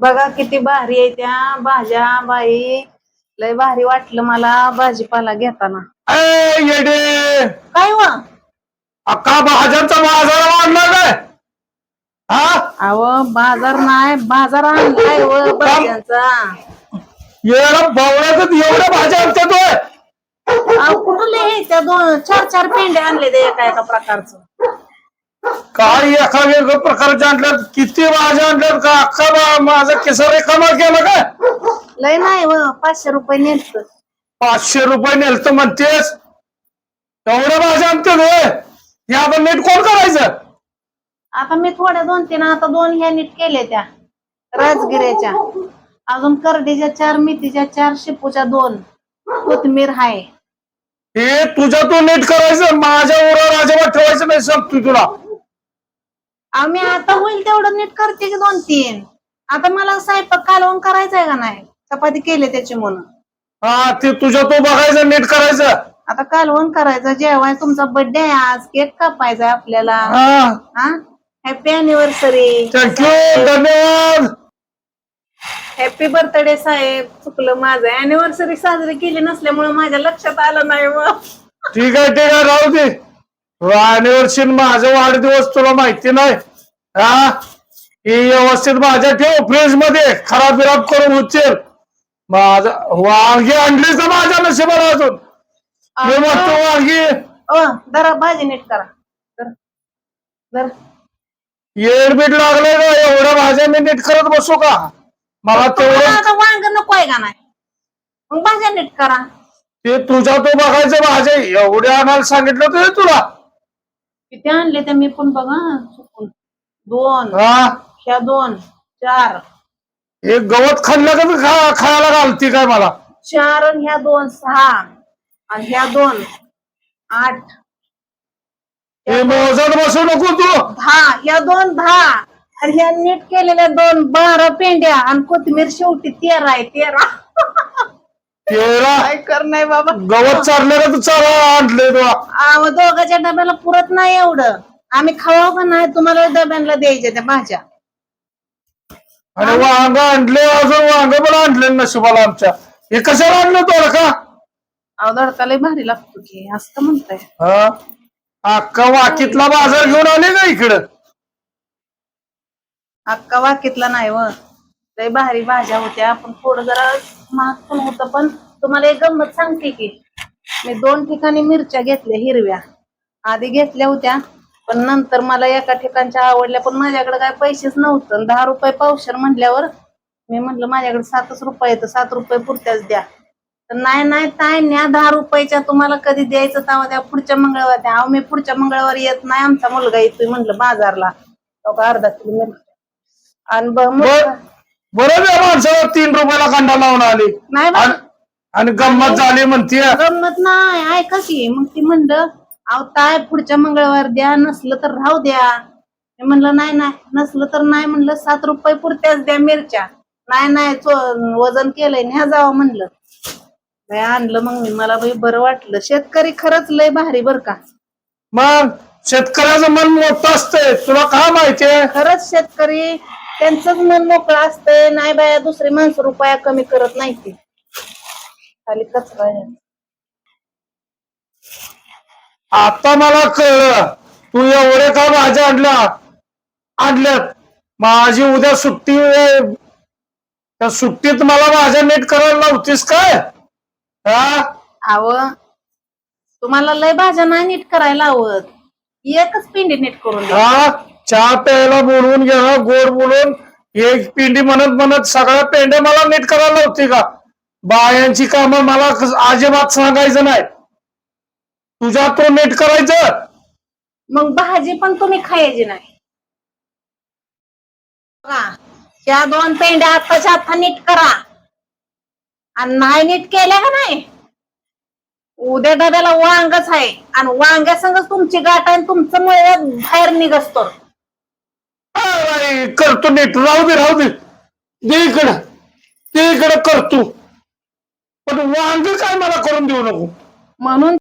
बघा किती भारी आहे त्या भाज्या बाई. लय भारी वाटलं मला भाजीपाला घेताना. ए येडे! काय वा? अक्का भाज्यांचा बाजार वाढला काय? हा? अव बाजार नाही बाजार आणलाय व भाज्यांचा. येडा बावळ्यात एवढ्या भाज्या आणतात होय? अहो कुठं लय त्या दोन चार चार पेंडे आणले ते एका एका प्रकारचं. काय एका वेगळ्या प्रकारच्या आणल्यात. किती भाज्या आणल्यात का? अख्खा माझा केसर रिकामा केला काय लय नाही व पाचशे रुपये नेत पाचशे रुपये नेलत म्हणतेस? एवढ्या भाज्या आणतात होय हे आपण नीट कोण करायचं? आता मी थोड्या दोन तीन आता दोन ह्या नीट केले त्या. राजगिऱ्याच्या. अजून करडीच्या चार मेथीच्या चार शेपूच्या दोन. कोथमीर हाय. हे तुझ्या तू नीट करायचं. माझ्या उरा राजावर ठेवायचं नाही सांगतो तुला. आम्ही आता होईल तेवढं नीट करते की दोन तीन. आता मला स्वयंपाक कालवण करायचंय का नाही? चपाती केली त्याची म्हणून. हा ते तुझ्या तू बघायचं नीट करायचं. आता कालवण करायचं जेवाय तुमचा बर्थडे आहे आज केक कापायचा आहे आपल्याला. हा. हा? हॅपी अॅनिव्हर्सरी थँक्यू धन्यवाद. हॅपी बर्थडे साहेब चुकलं माझं. अॅनिव्हर्सरी साजरी केली नसल्यामुळे माझ्या लक्षात आलं नाही मग. ठीक आहे ठीक आहे राहू दे. अनिवर्षी माझा वाढदिवस तुला माहिती नाही? हा? ही व्यवस्थित माझ्या ठेव फ्रीजमध्ये खराब बिराब करून उचल. माझा वांगी आणलीच ना माझ्या नशिबाला अजून? मी म्हणतो वांगी. ओ जरा भाजी नीट करा. जरा. जरा. येड बीट लागलंय का एवढ्या भाज्या मी नीट करत बसू का? मला तुम्हाला तेवढं आता वांग नको आहे का नाही? मग भाज्या नीट करा. ते तुझ्या तो बघायचं भाज्या एवढ्या आणायला सांगितलं होतं तुला. किती आणले त्या मी पण बघा चुकून. दोन. हा? ह्या दोन. चार. हे गवत खाल्लं का तू खा- खायला घालती काय मला? चार आणि ह्या दोन सहा. आणि ह्या दोन. आठ. हे मोजत बसू नको तू. दहा. ह्या दोन दहा. आणि ह्या नीट केलेल्या दोन बारा पेंड्या आणि कोथिंबीर शेवटी तेरा आहे तेरा. काय कर नाही बाबा? गवत चाललं का तू चाला आणले आव, दोघाच्या डब्याला पुरत नाही एवढं. आम्ही खावा का नाही तुम्हाला डब्यांना द्यायच्या त्या भाज्या. आणि वांग आणले अजून वांग पण आणले नशिबाला आमच्या. हे कशाला आणलं तो का? अहो लय भारी लागतो की असं म्हणताय. हा? अख्खा वाकीतला बाजार घेऊन आले का इकडं? अक्का वाकीतला नाही व. लय भारी भाज्या होत्या. पण थोडं जरा महाग पण होतं पण तुम्हाला एक गंमत सांगते की मी दोन ठिकाणी मिरच्या घेतल्या हिरव्या. आधी घेतल्या होत्या पण नंतर मला एका ठिकाणच्या आवडल्या पण माझ्याकडे काय पैसेच नव्हतं. दहा रुपये पावशर म्हणल्यावर मी म्हटलं माझ्याकडे सातच रुपये तर सात रुपये पुरत्याच द्या. तर नाही नाही ताय न्या दहा रुपयाच्या तुम्हाला कधी द्यायचं तेव्हा द्या पुढच्या मंगळवार द्या. अहो मी पुढच्या मंगळवारी येत नाही आमचा मुलगा येतोय म्हटलं बाजारला. अर्धा किलो मिरच्या. आणि ब- बर मुलगा- बरं त्या माणसाला तीन रुपयाला कांदा लावून आली. नाही बा- आणि- आणि गंमत झाली म्हणतीय. गंमत नाही ऐका की मग ती म्हणलं अहो ताय पुढच्या मंगळवार द्या नसलं तर राहू द्या. मी म्हणलं नाही नाही नसलं तर नाही म्हणलं सात रुपये पुरत्याच द्या मिरच्या. नाही नाही चो- वजन केलंय न्या जावं म्हणलं. आणलं मग मी मला बाई बरं वाटलं. शेतकरी खरंच लय भारी बर का? मग शेतकऱ्याचं मन मोठं असतंय तुला काय माहितीये? खरंच शेतकरी त्यांचंच मन मोकळं असतंय. नाही बाया दुसरी माणसं रुपया कमी करत नाही ती. खाली कचरा आहे. आता मला कळलं. तू एवढे का भाज्या आणल्या आणल्यात माझी उद्या सुट्टी आहे. त्या सुट्टीत मला भाज्या नीट करायला लावतीस काय? हा? अव तुम्हाला लय भाज्या नाही नीट करायला आवत. एकच पिंडी नीट करून द्या हा? चहा प्यायला बोलवून घ्या गोड बोलून एक पिंडी म्हणत म्हणत सगळ्या पेंड्या मला नीट करायला होती का? बायांची कामं मला अजिबात सांगायचं नाही. तुझ्या तो नीट करायचं. मग भाजी पण तुम्ही खायची नाही. बघा, त्या दोन पेंड्या आत्ताच्या आता नीट करा. आणि नाही नीट केल्या का नाही? उद्या डब्याला वांगच आहे. आणि वांग्या संगच तुमची गाठ आहे आणि तुमचं मुळे बाहेर निघतो हा, करतो नीट. राहू दे राहू दे. इकडं. ते इकडं करतो पण वांग काय मला करून देऊ नको? म्हणून